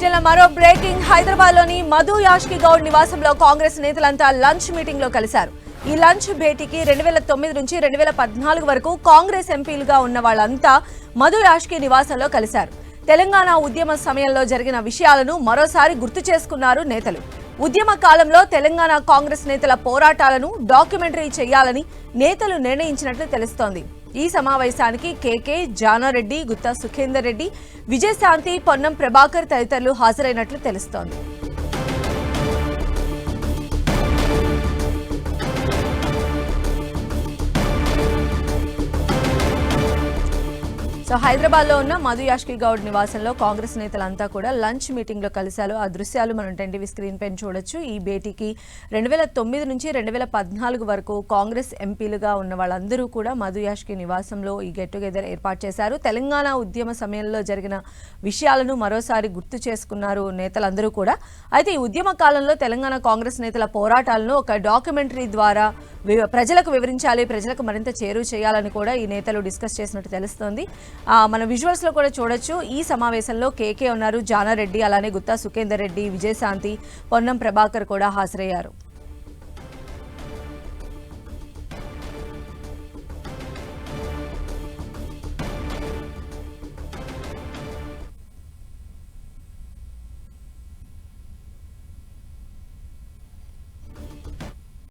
బులెటిన్ల మరో బ్రేకింగ్. హైదరాబాద్లోని మధు యాష్కి గౌడ్ నివాసంలో కాంగ్రెస్ నేతలంతా లంచ్ మీటింగ్లో కలిశారు. ఈ లంచ్ భేటీకి రెండు వేల తొమ్మిది నుంచి రెండు వేల పద్నాలుగు వరకు కాంగ్రెస్ ఎంపీలుగా ఉన్న వాళ్ళంతా మధు యాష్కి నివాసంలో కలిశారు. తెలంగాణ ఉద్యమ సమయంలో జరిగిన విషయాలను మరోసారి గుర్తు చేసుకున్నారు నేతలు. ఉద్యమ కాలంలో తెలంగాణ కాంగ్రెస్ నేతల పోరాటాలను డాక్యుమెంటరీ చేయాలని నేతలు నిర్ణయించినట్లు తెలుస్తోంది. ఈ సమావేశానికి కేకే జానారెడ్డి గుత్తా సుఖేందర్ రెడ్డి విజయశాంతి పొన్నం ప్రభాకర్ తదితరులు హాజరైనట్లు తెలుస్తోంది. సో హైదరాబాద్లో ఉన్న మధు యాష్కి గౌడ్ నివాసంలో కాంగ్రెస్ నేతలంతా కూడా లంచ్ మీటింగ్లో కలిశారు. ఆ దృశ్యాలు మనం టెన్టీవీ స్క్రీన్ పైన చూడొచ్చు. ఈ భేటీకి రెండు వేల తొమ్మిది నుంచి రెండు వేల పద్నాలుగు వరకు కాంగ్రెస్ ఎంపీలుగా ఉన్న వాళ్ళందరూ కూడా మధు యాష్కి నివాసంలో ఈ గెట్ టుగెదర్ ఏర్పాటు చేశారు. తెలంగాణ ఉద్యమ సమయంలో జరిగిన విషయాలను మరోసారి గుర్తు చేసుకున్నారు నేతలందరూ కూడా. అయితే ఈ ఉద్యమ కాలంలో తెలంగాణ కాంగ్రెస్ నేతల పోరాటాలను ఒక డాక్యుమెంటరీ ద్వారా ప్రజలకు వివరించాలి ప్రజలకు మరింత చేరువ చేయాలని కూడా ఈ నేతలు డిస్కస్ చేసినట్టు తెలుస్తోంది. మన విజువల్స్లో కూడా చూడొచ్చు ఈ సమావేశంలో కేకే ఉన్నారు జానారెడ్డి అలానే గుత్తా సుఖేందర్ రెడ్డి విజయశాంతి పొన్నం ప్రభాకర్ కూడా హాజరయ్యారు.